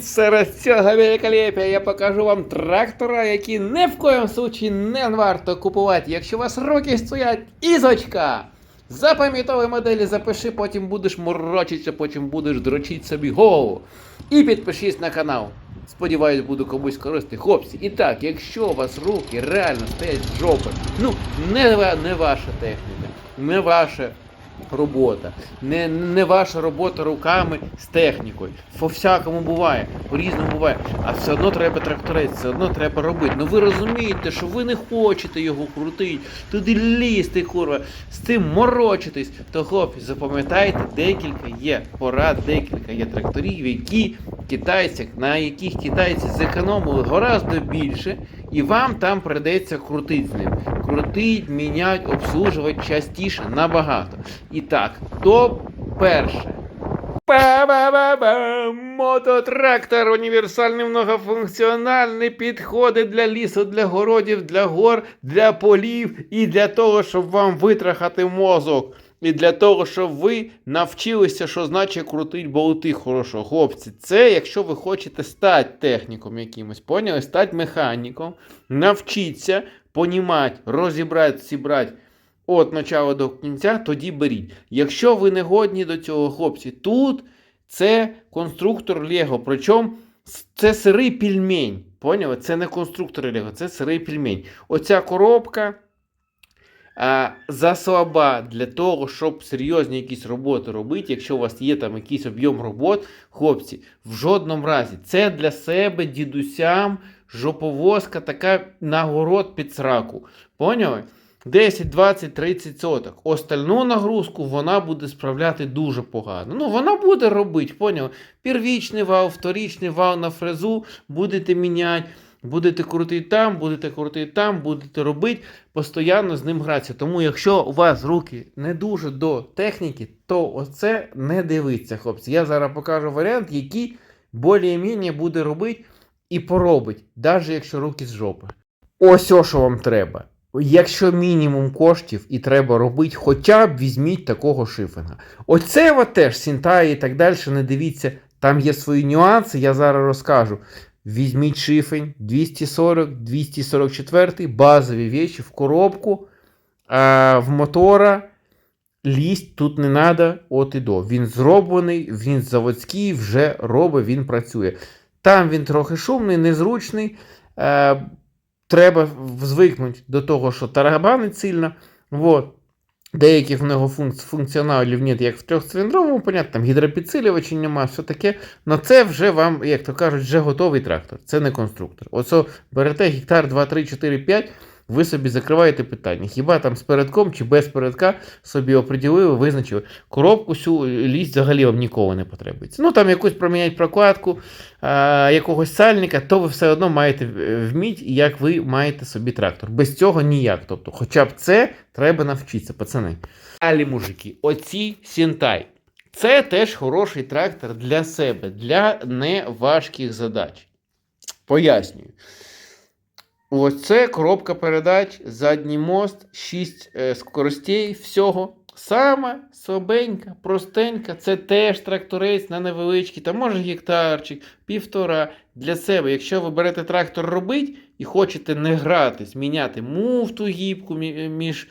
Серед цього великолепія я покажу вам трактора, які ні в коєму случаї не варто купувати, якщо у вас руки стоять ізочка. Запам'ятовуй моделі, запиши, потім будеш морочитися, потім будеш дрочити собі голову. І підпишись на канал. Сподіваюсь, буду комусь корисний. Хлопці, і так, якщо у вас руки реально стоять жопи, ну не, не ваша техніка, не ваша робота, не, не ваша робота руками з технікою. По всякому буває, по-різному буває. А все одно треба тракторець, все одно треба робити. Ну ви розумієте, що ви не хочете його крутити, туди лізти, курва, з цим морочитись. То хлопці, запам'ятайте, декілька є порад, декілька є тракторів, які китайці, на яких китайці зекономили гораздо більше, і вам там прийдеться крутити з ним. Крутить, мінять, обслужувати частіше набагато. І так, топ перше. Па-ба-ба-ба! Мототрактор універсальний многофункціональний підходить для лісу, для городів, для гор, для полів і для того, щоб вам витрахати мозок. І для того, щоб ви навчилися, що значить крутить болти хорошо. Хлопці, це якщо ви хочете стати техніком якимось, поняли? Стати механіком, навчитися, понімати, розібрати, зібрати від начала до кінця, тоді беріть. Якщо ви не годні до цього, хлопці, тут це конструктор Лего. Причому це сирий пільмень. Поняли? Це не конструктор Лего, це сирий пільмень. Оця коробка заслаба для того, щоб серйозні якісь роботи робити. Якщо у вас є там якийсь об'єм робот, хлопці, в жодному разі. Це для себе, дідусям, жоповозка, така нагород під сраку. Поняли? 10, 20, 30 соток. Остальну нагрузку вона буде справляти дуже погано. Ну, вона буде робити, поняв? Первічний вал, вторічний вал на фрезу будете міняти, будете крутити там, будете крутити там, будете робити, постійно з ним гратися. Тому, якщо у вас руки не дуже до техніки, то оце не дивиться, хлопці. Я зараз покажу варіант, який більш-менш буде робити і поробить, навіть якщо руки з жопи. Ось о, що вам треба. Якщо мінімум коштів і треба робити, хоча б візьміть такого шифінга. Оце теж Сінтай і так далі, не дивіться, там є свої нюанси, я зараз розкажу. Візьміть шифень 240, 244, базові речі в коробку, а в мотора лізть тут не треба от і до. Він зроблений, він заводський, вже робить, він працює. Там він трохи шумний, незручний. Е, треба звикнути до того, що тарабанить сильно. Вот. Деяких в нього функціоналів нет, як в трьохциліндровому, понятно, там гідропідсилювачі нема, все таке. Но це вже вам, як то кажуть, вже готовий трактор. Це не конструктор. Оце берете гектар 2, 3, 4, 5, ви собі закриваєте питання. Хіба там з передком чи без передка собі оприділили, визначили. Коробку цю лізть взагалі вам ніколи не потребується. Ну там якусь проміняти прокладку, а, якогось сальника, то ви все одно маєте е, вміть, як ви маєте собі трактор. Без цього ніяк. Тобто, хоча б це треба навчитися, пацани. Далі, мужики, оці Сінтай. Це теж хороший трактор для себе, для неважких задач. Пояснюю. Ось це коробка передач, задній мост, 6 е, скоростей, всього. Саме слабенька, простенька, це теж тракторець на невеличкий, там може гектарчик, півтора для себе. Якщо ви берете трактор робити і хочете не гратись, міняти муфту гібку між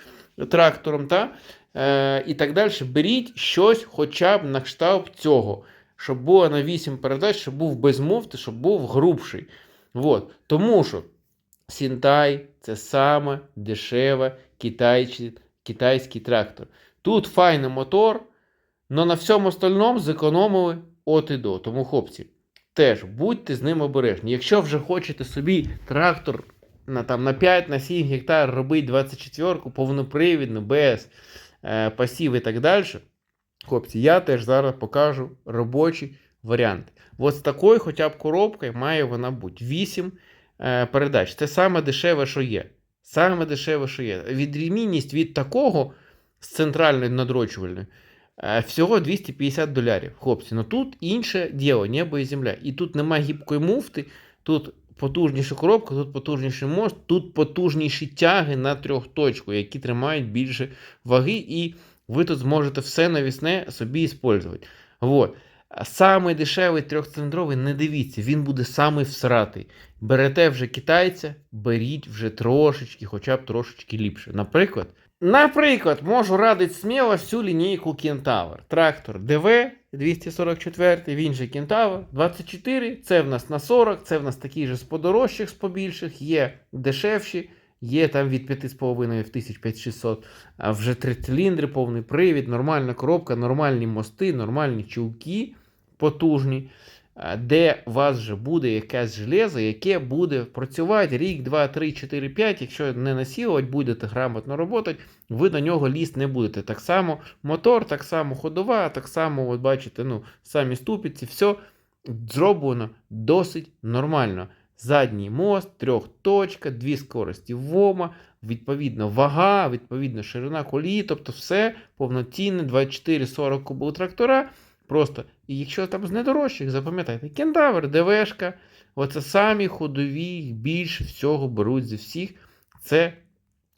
трактором та, е, і так далі, беріть щось хоча б на кшталт цього, щоб було на 8 передач, щоб був без муфти, щоб був грубший. Вот. Тому що Сінтай це саме дешеве китайчі, китайський трактор. Тут файний мотор, але на всьому остальному зекономили от і до. Тому, хлопці, теж будьте з ним обережні. Якщо вже хочете собі трактор на, там, на 5-7 гектар робити 24-ку, повнопривідну, без е, пасів і так далі, хлопці, я теж зараз покажу робочі варіанти. От з такою хоча б коробкою має вона бути 8 е, передач. Це саме дешеве, що є. Саме дешеве, що є. Відмінність від такого з центральної надрочувальної е, всього 250 долярів. Хлопці, ну тут інше діло, небо і земля. І тут немає гібкої муфти, тут потужніша коробка, тут потужніший мост, тут потужніші тяги на трьохточку, які тримають більше ваги, і ви тут зможете все навісне собі використовувати. Вот. Самий дешевий трьохциліндровий, не дивіться, він буде самий всратий. Берете вже китайця, беріть вже трошечки, хоча б трошечки ліпше. Наприклад, наприклад, можу радити сміло всю лінійку Кентавр. Трактор ДВ 244, він же Кентавр 24. Це в нас на 40, це в нас такі ж з подорожчих, з побільших, є дешевші. Є там від 5,5 в 1500, а вже три циліндри, повний привід, нормальна коробка, нормальні мости, нормальні чулки потужні, де у вас вже буде якесь железо, яке буде працювати рік, 2, 3, 4, 5. Якщо не насілувати, будете грамотно працювати, ви на нього лізти не будете. Так само мотор, так само ходова, так само, от бачите, ну, самі ступиці, все зроблено досить нормально. Задній мост, трьохточка, дві скорості ВОМа, відповідно вага, відповідно ширина колії, тобто все повноцінне 24-40 кубов трактора. Просто, і якщо там з недорожчих, запам'ятайте, кентавр, ДВшка, оце самі ходові, більше всього беруть зі всіх. Це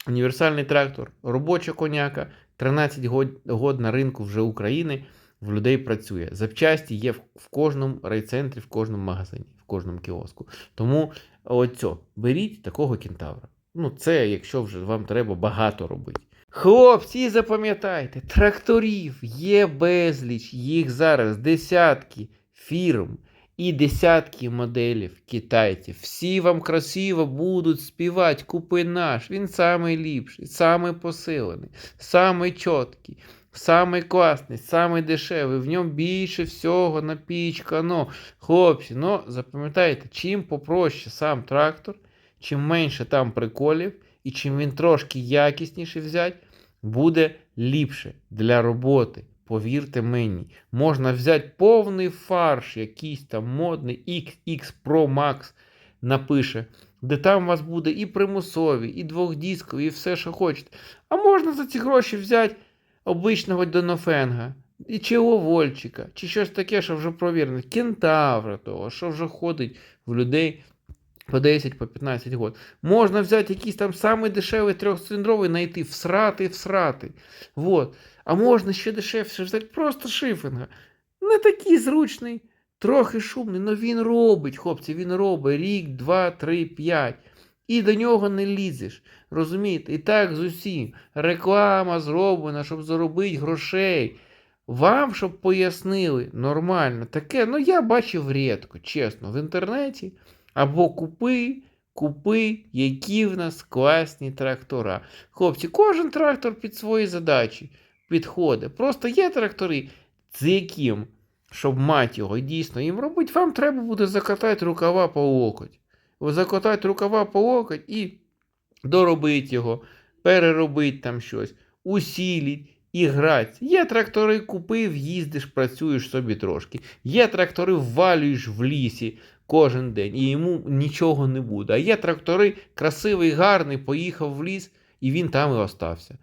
універсальний трактор, робоча коняка, 13 год, на ринку вже України в людей працює. Запчасті є в кожному райцентрі, в кожному магазині, в кожному кіоску. Тому оцьо, беріть такого кентавра. Ну, це якщо вже вам треба багато робити. Хлопці, запам'ятайте, тракторів є безліч, їх зараз десятки фірм і десятки моделів китайців. Всі вам красиво будуть співати, купи наш. Він самий ліпший, самий посилений, самий чіткий. Самий класний, самий дешевий, в ньому більше всього напічкано. Хлопці, ну запам'ятайте, чим попроще сам трактор, чим менше там приколів, і чим він трошки якісніше взяти, буде ліпше для роботи. Повірте мені, можна взяти повний фарш, якийсь там модний XX Pro Max напише, де там у вас буде і примусові, і двохдіскові, і все, що хочете. А можна за ці гроші взяти обичного Донофенга, і чи Овольчика, чи щось таке, що вже провірено, кентавра того, що вже ходить в людей по 10, по 15 год. Можна взяти якийсь там самий дешевий трьохциліндровий, знайти, всрати, всрати. Вот. А можна ще дешевше взяти просто шифінга. Не такий зручний, трохи шумний, але він робить, хлопці, він робить рік, два, три, п'ять. І до нього не лізеш. Розумієте? І так з усім. Реклама зроблена, щоб заробити грошей. Вам, щоб пояснили нормально, таке, ну я бачив рідко, чесно, в інтернеті. Або купи, купи, які в нас класні трактора. Хлопці, кожен трактор під свої задачі підходить. Просто є трактори, з яким, щоб мати його дійсно їм робити, вам треба буде закатати рукава по локоть. Закатати рукава по локоть і доробити його, переробити там щось, усіліть і грати. Є трактори, купив, їздиш, працюєш собі трошки. Є трактори, ввалюєш в лісі кожен день, і йому нічого не буде. А є трактори, красивий, гарний, поїхав в ліс, і він там і остався.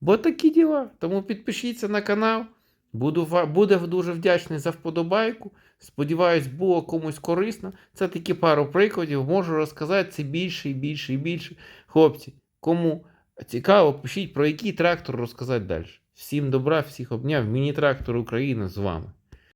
Бо такі діла. Тому підпишіться на канал. Буду буде дуже вдячний за вподобайку. Сподіваюсь, було комусь корисно. Це такі пару прикладів. Можу розказати це більше і більше і більше. Хлопці, кому цікаво, пишіть про який трактор розказати далі. Всім добра, всіх обняв. Міні-трактор Україна з вами.